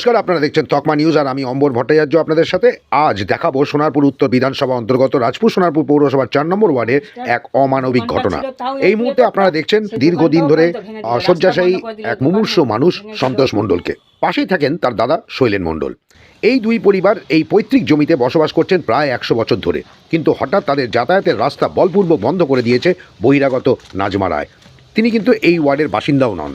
নমস্কার আপনারা দেখছেন তকমা নিউজ আর আমি অম্বর ভট্টাচার্য আপনাদের সাথে। আজ দেখাবো সোনারপুর উত্তর বিধানসভা অন্তর্গত রাজপুর সোনারপুর পৌরসভার চার নম্বর ওয়ার্ডের এক অমানবিক ঘটনা এই মুহূর্তে আপনারা দেখছেন দীর্ঘদিন ধরে শয্যাশায়ী এক মুমূর্ষ মানুষ সন্তোষ মণ্ডলকে। পাশেই থাকেন তার দাদা শৈলেন মণ্ডল। এই দুই পরিবার এই পৈতৃক জমিতে বসবাস করছেন প্রায় একশো বছর ধরে। কিন্তু হঠাৎ তাদের যাতায়াতের রাস্তা বলপূর্বক বন্ধ করে দিয়েছে বহিরাগত নাজমা রায়। তিনি কিন্তু এই ওয়ার্ডের বাসিন্দাও নন।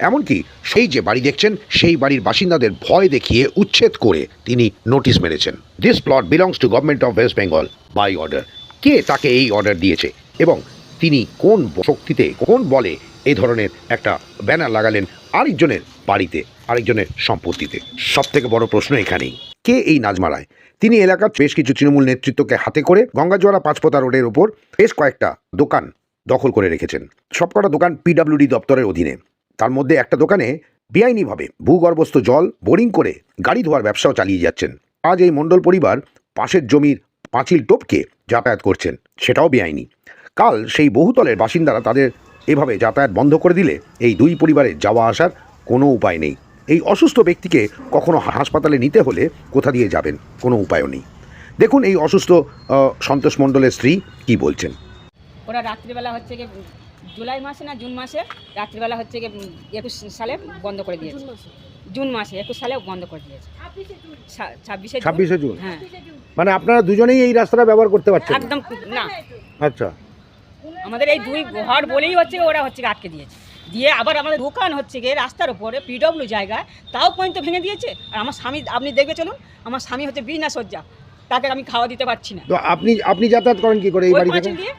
এমনকি সেই যে বাড়ি দেখছেন, সেই বাড়ির বাসিন্দাদের ভয় দেখিয়ে উচ্ছেদ করে তিনি নোটিশ মেরেছেন। This plot belongs to government of West Bengal by order কে তাকে এই অর্ডার দিয়েছে? এবং তিনি কোন শক্তিতে, কোন বলে এই ধরনের একটা ব্যানার লাগালেন আরেকজনের বাড়িতে, আরেকজনের সম্পত্তিতে? সব থেকে বড় প্রশ্ন এখানেই। কে এই নাজমারায়? তিনি এলাকার বেশ কিছু তৃণমূল নেতৃত্বকে হাতে করে গঙ্গাজোয়ারা পাঁচপোতা রোডের ওপর বেশ কয়েকটা দোকান দখল করে রেখেছেন। সবকটা দোকান পিডাব্লিউডি দপ্তরের অধীনে। তার মধ্যে একটা দোকানে বেআইনিভাবে ভূগর্ভস্থ জল বোরিং করে গাড়ি ধোয়ার ব্যবসাও চালিয়ে যাচ্ছেন। আজ এই মণ্ডল পরিবার পাশের জমির পাঁচিল টোপকে যাতায়াত করছেন, সেটাও বেআইনি। কাল সেই বহুতলের বাসিন্দারা তাদের এভাবে যাতায়াত বন্ধ করে দিলে এই দুই পরিবারের যাওয়া আসার কোনো উপায় নেই। এই অসুস্থ ব্যক্তিকে কখনো হাসপাতালে নিতে হলে কোথা দিয়ে যাবেন? কোনো উপায়ও নেই। দেখুন এই অসুস্থ সন্তোষ মণ্ডলের স্ত্রী কি বলছেন। ওরা রাত্রিবেলা হচ্ছে জুলাই মাসে না জুন মাসে রাত্রিবেলা হচ্ছে গিয়ে একুশ সালে বন্ধ করে দিয়েছে। জুন মাসে? একুশ সালে বন্ধ করে দিয়েছে। ছাব্বিশে জুন। ছাব্বিশে জুন। হ্যাঁ। মানে আপনারা দুজনেই এই রাস্তাটা ব্যবহার করতে পারছেন একদম না। আচ্ছা। আমাদের এই দুই ঘর বলেই হচ্ছে ওরা হচ্ছে আটকে দিয়েছে। দিয়ে আবার আমাদের দোকান হচ্ছে গিয়ে রাস্তার উপরে পিডব্লিউ জায়গায় তাও পর্যন্ত ভেঙে দিয়েছে। আর আমার স্বামী আপনি দেখবে চলুন আমার স্বামী হচ্ছে বিনা সজ্জা তাকে আমি খাওয়া দিতে পারছি না। তো আপনি আপনি যাতায়াত করেন কি করে এই বাড়ি থেকে? দিয়ে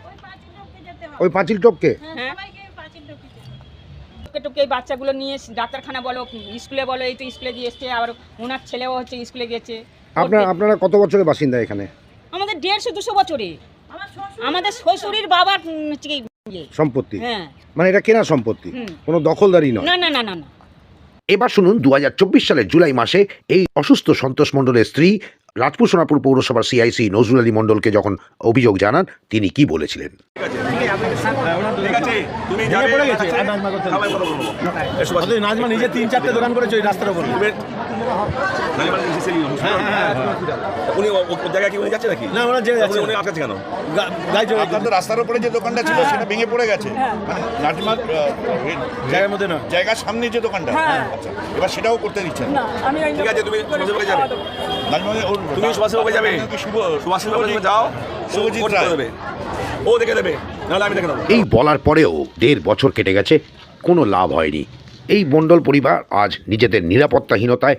ওই পাঁচিল টপকে? হ্যাঁ। টুকে এই বাচ্চাগুলো নিয়ে ডাক্তারখানা বলো স্কুলে বলো এই তো স্কুলে দিয়ে এসছে আবার ওনার ছেলেও হচ্ছে স্কুলে গেছে। আপনারা আপনারা কত বছরের বাসিন্দা এখানে? আমাদের দেড়শো দুশো বছরে আমাদের শ্বশুরের বাবার ইয়ে। সম্পত্তি? হ্যাঁ। মানে এটা কেনা সম্পত্তি? কোনো দখলদারি নয়? না না না না এবার শুনুন দু সালের জুলাই মাসে এই অসুস্থ সন্তোষ মণ্ডলের স্ত্রী রাজপুর সোনাপুর পৌরসভার সিআইসি নজরুল আলী মণ্ডলকে যখন অভিযোগ জানান তিনি কি বলেছিলেন? ঠিক আছে তুমি যাবে পড়ে গেছে, নাজমা করতে নিজে তিন চারটে দোকান করেছে ওই রাস্তার উপর। উনি জায়গায় কি উনি যাচ্ছে নাকি? না উনি আটকাচ্ছে কেন? রাস্তার উপরে যে দোকানটা ছিল সেটা ভেঙে পড়ে গেছে। মানে নাজমার জায়গার মধ্যে না জায়গার সামনে যে দোকানটা। আচ্ছা এবার সেটাও করতে দিচ্ছেন। ঠিক আছে তুমি যাবে। ওর তুমি সুভাষের যাবে? শুভ সুভাষের যাও। শুভজিৎ রায়। দেবে। ও দেখে দেবে নাহলে আমি দেখে দেবো। এই বলার পরেও দেড় বছর কেটে গেছে কোনো লাভ হয়নি। এই মণ্ডল পরিবার আজ নিজেদের নিরাপত্তাহীনতায়